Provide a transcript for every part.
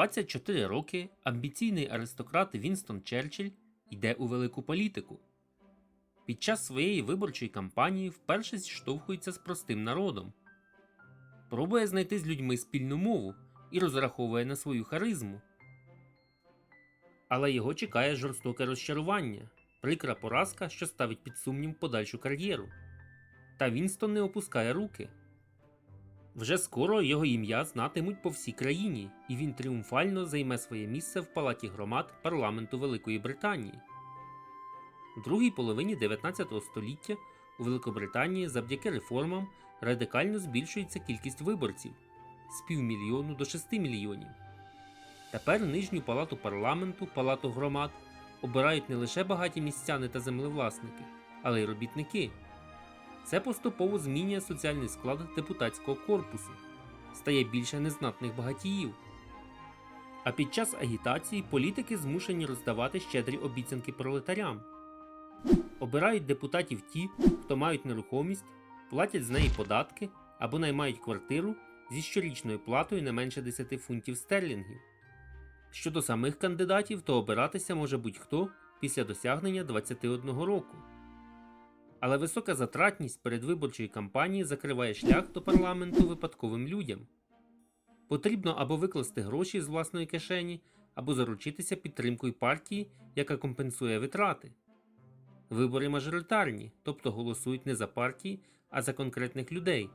24 роки амбіційний аристократ Вінстон Черчилль йде у велику політику. Під час своєї виборчої кампанії вперше зіштовхується з простим народом, пробує знайти з людьми спільну мову і розраховує на свою харизму. Але його чекає жорстоке розчарування, прикра поразка, що ставить під сумнів подальшу кар'єру. Та Вінстон не опускає руки. Вже скоро його ім'я знатимуть по всій країні, і він тріумфально займе своє місце в палаті громад парламенту Великої Британії. У другій половині 19 століття у Великобританії завдяки реформам радикально збільшується кількість виборців з півмільйону до 6 мільйонів. Тепер нижню палату парламенту, палату громад обирають не лише багаті містяни та землевласники, але й робітники. Це поступово змінює соціальний склад депутатського корпусу, стає більше незнатних багатіїв. А під час агітації політики змушені роздавати щедрі обіцянки пролетарям. Обирають депутатів ті, хто мають нерухомість, платять з неї податки або наймають квартиру зі щорічною платою не менше 10 фунтів стерлінгів. Щодо самих кандидатів, то обиратися може будь-хто після досягнення 21 року. Але висока затратність передвиборчої кампанії закриває шлях до парламенту випадковим людям. Потрібно або викласти гроші з власної кишені, або заручитися підтримкою партії, яка компенсує витрати. Вибори мажоритарні, тобто голосують не за партії, а за конкретних людей.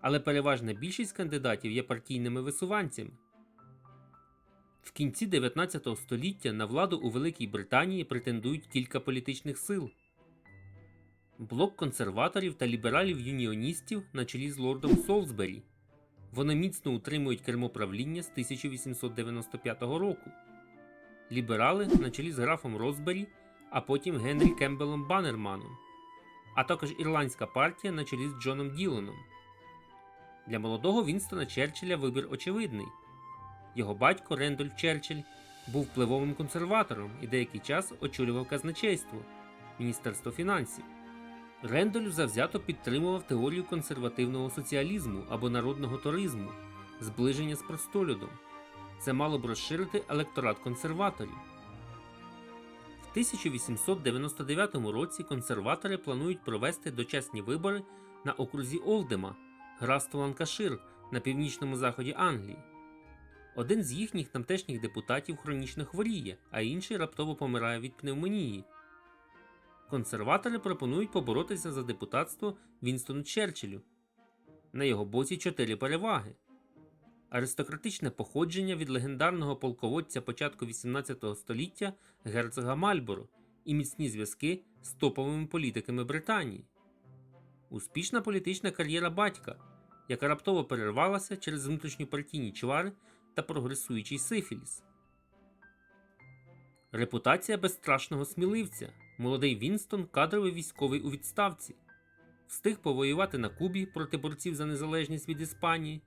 Але переважна більшість кандидатів є партійними висуванцями. В кінці 19 століття на владу у Великій Британії претендують кілька політичних сил. Блок консерваторів та лібералів-юніоністів на чолі з лордом Солсбері. Вони міцно утримують кермо правління з 1895 року. Ліберали на чолі з графом Розбері, а потім Генрі Кембелом Баннерманом, а також ірландська партія на чолі з Джоном Ділоном. Для молодого Вінстона Черчилля вибір очевидний. Його батько Рендольф Черчилль був впливовим консерватором і деякий час очолював казначейство Міністерство фінансів. Рендольф завзято підтримував теорію консервативного соціалізму або народного туризму, зближення з простолюдом. Це мало б розширити електорат консерваторів. В 1899 році консерватори планують провести дочасні вибори на окрузі Олдема, графство Ланкашир на північному заході Англії. Один з їхніх тамтешніх депутатів хронічно хворіє, а інший раптово помирає від пневмонії. Консерватори пропонують поборотися за депутатство Вінстону Черчиллю. На його боці чотири переваги: аристократичне походження від легендарного полководця початку XVIII століття герцога Мальборо і міцні зв'язки з топовими політиками Британії, успішна політична кар'єра батька, яка раптово перервалася через внутрішньопартійні чвари та прогресуючий сифіліс. Репутація безстрашного сміливця. Молодий Вінстон кадровий військовий у відставці. Встиг повоювати на Кубі проти борців за незалежність від Іспанії,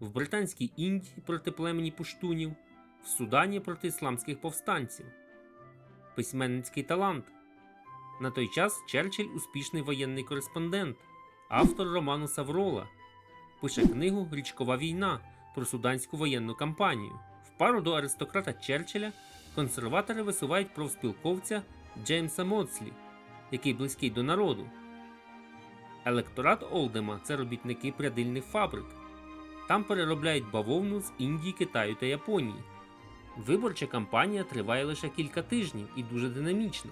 в Британській Індії проти племені пуштунів, в Судані проти ісламських повстанців. Письменницький талант. На той час Черчилль успішний воєнний кореспондент, автор роману Саврола. Пише книгу Річкова війна про суданську воєнну кампанію. В пару до аристократа Черчилля консерватори висувають профспілковця Джеймса Моцлі, який близький до народу. Електорат Олдема це робітники прядильних фабрик. Там переробляють бавовну з Індії, Китаю та Японії. Виборча кампанія триває лише кілька тижнів і дуже динамічна.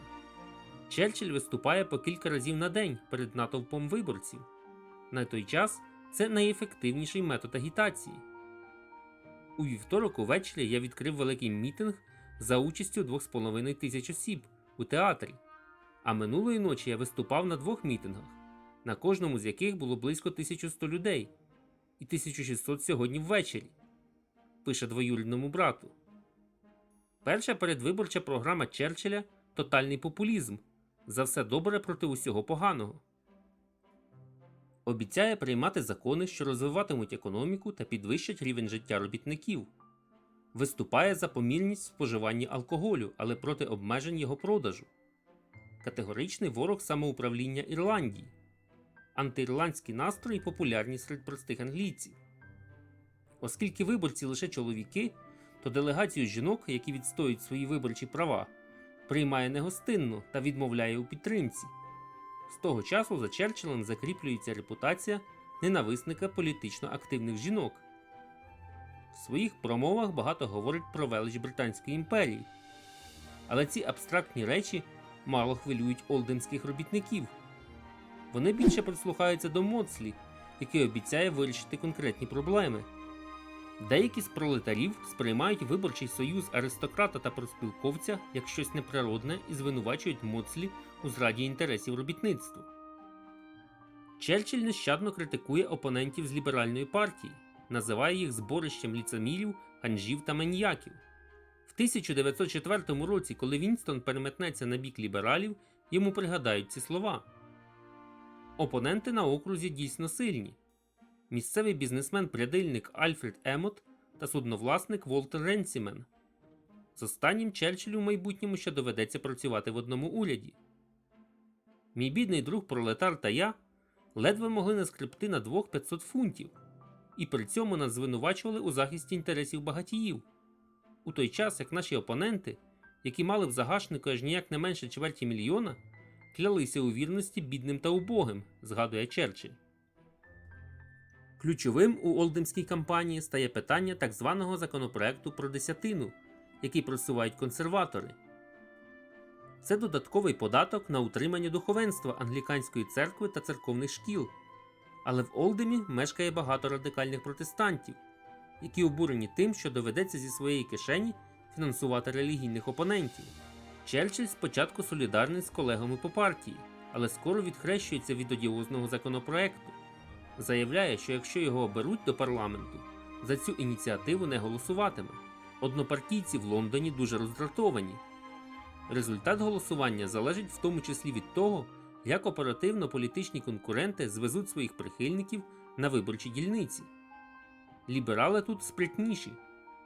Черчилль виступає по кілька разів на день перед натовпом виборців. На той час це найефективніший метод агітації. У вівторок увечері я відкрив великий мітинг за участю 2,5 тисяч осіб у театрі. А минулої ночі я виступав на двох мітингах, на кожному з яких було близько 1100 людей, і 1600 сьогодні ввечері, пише двоюрідному брату. Перша передвиборча програма Черчилля тотальний популізм. За все добре проти усього поганого. Обіцяє приймати закони, що розвиватимуть економіку та підвищать рівень життя робітників. Виступає за помірність в споживанні алкоголю, але проти обмежень його продажу. Категоричний ворог самоуправління Ірландії. Антиірландські настрої популярні серед простих англійців. Оскільки виборці лише чоловіки, то делегацію жінок, які відстоюють свої виборчі права, приймає негостинно та відмовляє у підтримці. З того часу за Черчиллем закріплюється репутація ненависника політично активних жінок. В своїх промовах багато говорить про велич Британської імперії. Але ці абстрактні речі мало хвилюють олдемських робітників. Вони більше прислухаються до Моцлі, який обіцяє вирішити конкретні проблеми. Деякі з пролетарів сприймають виборчий союз аристократа та проспілковця як щось неприродне і звинувачують Моцлі у зраді інтересів робітництва. Черчилль нещадно критикує опонентів з ліберальної партії, називає їх зборищем ліцемірів, ганжів та маньяків. В 1904 році, коли Вінстон переметнеться на бік лібералів, йому пригадають ці слова. Опоненти на окрузі дійсно сильні. Місцевий бізнесмен-прядильник Альфред Емот та судновласник Волтер Ренсімен. З останнім Черчиллю в майбутньому ще доведеться працювати в одному уряді. Мій бідний друг пролетар та я ледве могли наскребти на двох 500 фунтів, і при цьому нас звинувачували у захисті інтересів багатіїв, у той час як наші опоненти, які мали в загашнику аж ніяк не менше чверті мільйона, клялися у вірності бідним та убогим, згадує Черчилль. Ключовим у Олдемській кампанії стає питання так званого законопроекту про десятину, який просувають консерватори. Це додатковий податок на утримання духовенства англіканської церкви та церковних шкіл. Але в Олдемі мешкає багато радикальних протестантів, які обурені тим, що доведеться зі своєї кишені фінансувати релігійних опонентів. Черчилль спочатку солідарний з колегами по партії, але скоро відхрещується від одіозного законопроекту. Заявляє, що якщо його оберуть до парламенту, за цю ініціативу не голосуватиме. Однопартійці в Лондоні дуже роздратовані. Результат голосування залежить в тому числі від того, як оперативно політичні конкуренти звезуть своїх прихильників на виборчі дільниці. Ліберали тут спритніші,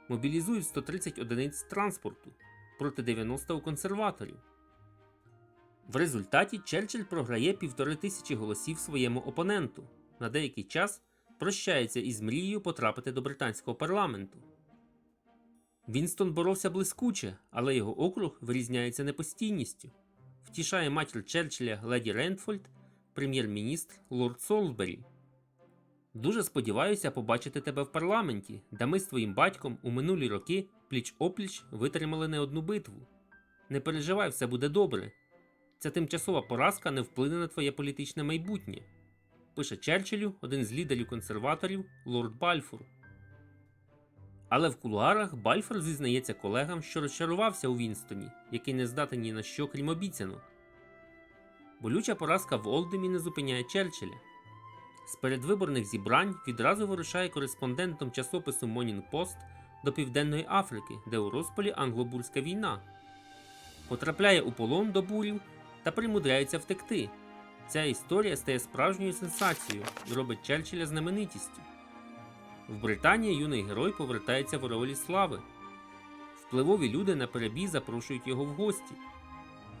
мобілізують 130 одиниць транспорту проти 90 у консерваторів. В результаті Черчилль програє півтори тисячі голосів своєму опоненту, на деякий час прощається із мрією потрапити до британського парламенту. Вінстон боровся блискуче, але його округ вирізняється непостійністю. Втішає матір Черчилля леді Рентфольд, прем'єр-міністр Лорд Солсбері. Дуже сподіваюся побачити тебе в парламенті, де ми з твоїм батьком у минулі роки пліч опліч витримали не одну битву. Не переживай, все буде добре. Ця тимчасова поразка не вплине на твоє політичне майбутнє. Пише Черчиллю один з лідерів консерваторів Лорд Бальфур. Але в кулуарах Бальфур зізнається колегам, що розчарувався у Вінстоні, який не здатен ні на що, крім обіцянок. Болюча поразка в Олдемі не зупиняє Черчилля. З передвиборних зібрань відразу вирушає кореспондентом часопису Morning Post до Південної Африки, де у розпалі англобурська війна. Потрапляє у полон до бурів та примудряється втекти. Ця історія стає справжньою сенсацією і робить Черчилля знаменитістю. В Британії юний герой повертається в ролі слави. Впливові люди на перебій запрошують його в гості.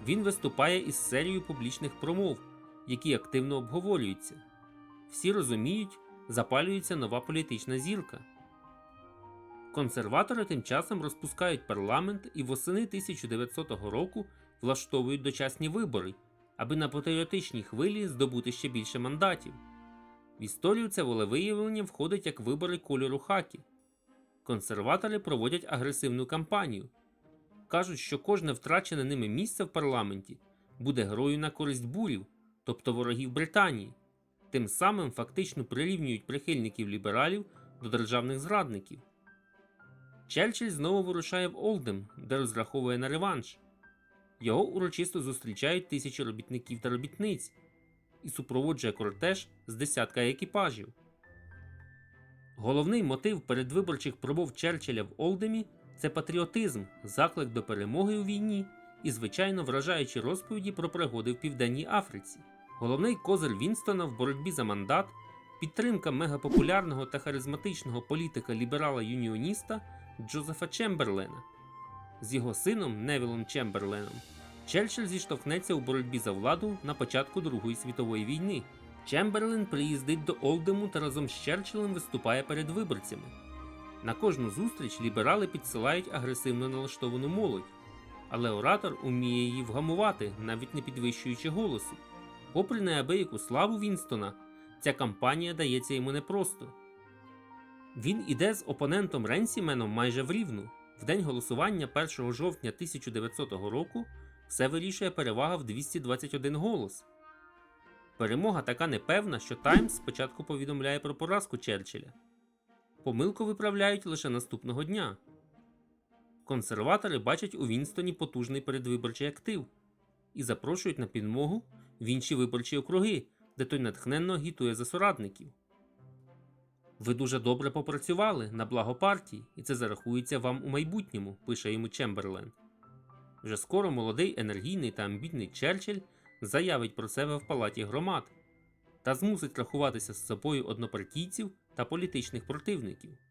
Він виступає із серією публічних промов, які активно обговорюються. Всі розуміють, запалюється нова політична зірка. Консерватори тим часом розпускають парламент і восени 1900 року влаштовують дочасні вибори, аби на патріотичній хвилі здобути ще більше мандатів. В історію це волевиявлення входить як вибори кольору хакі. Консерватори проводять агресивну кампанію. Кажуть, що кожне втрачене ними місце в парламенті буде грою на користь бурів, тобто ворогів Британії, тим самим фактично прирівнюють прихильників лібералів до державних зрадників. Черчилль знову вирушає в Олдем, де розраховує на реванш. Його урочисто зустрічають тисячі робітників та робітниць і супроводжує кортеж з десятка екіпажів. Головний мотив передвиборчих промов Черчилля в Олдемі це патріотизм, заклик до перемоги у війні і, звичайно, вражаючі розповіді про пригоди в Південній Африці. Головний козир Вінстона в боротьбі за мандат, підтримка мегапопулярного та харизматичного політика ліберала-юніоніста Джозефа Чемберлена. З його сином Невілом Чемберленом Черчилль зіштовхнеться у боротьбі за владу на початку Другої світової війни. Чемберлен приїздить до Олдему та разом з Черчиллем виступає перед виборцями. На кожну зустріч ліберали підсилають агресивно налаштовану молодь, але оратор уміє її вгамувати, навіть не підвищуючи голосу. Попри неабияку славу Вінстона, ця кампанія дається йому непросто. Він іде з опонентом Ренсіменом майже в рівну. В день голосування 1 жовтня 1900 року все вирішує перевага в 221 голос. Перемога така непевна, що Таймс спочатку повідомляє про поразку Черчилля. Помилку виправляють лише наступного дня. Консерватори бачать у Вінстоні потужний передвиборчий актив і запрошують на підмогу в інші виборчі округи, де той натхненно агітує за соратників. Ви дуже добре попрацювали на благо партії, і це зарахується вам у майбутньому, пише йому Чемберлен. Вже скоро молодий, енергійний та амбітний Черчилль заявить про себе в палаті громад та змусить рахуватися з собою однопартійців та політичних противників.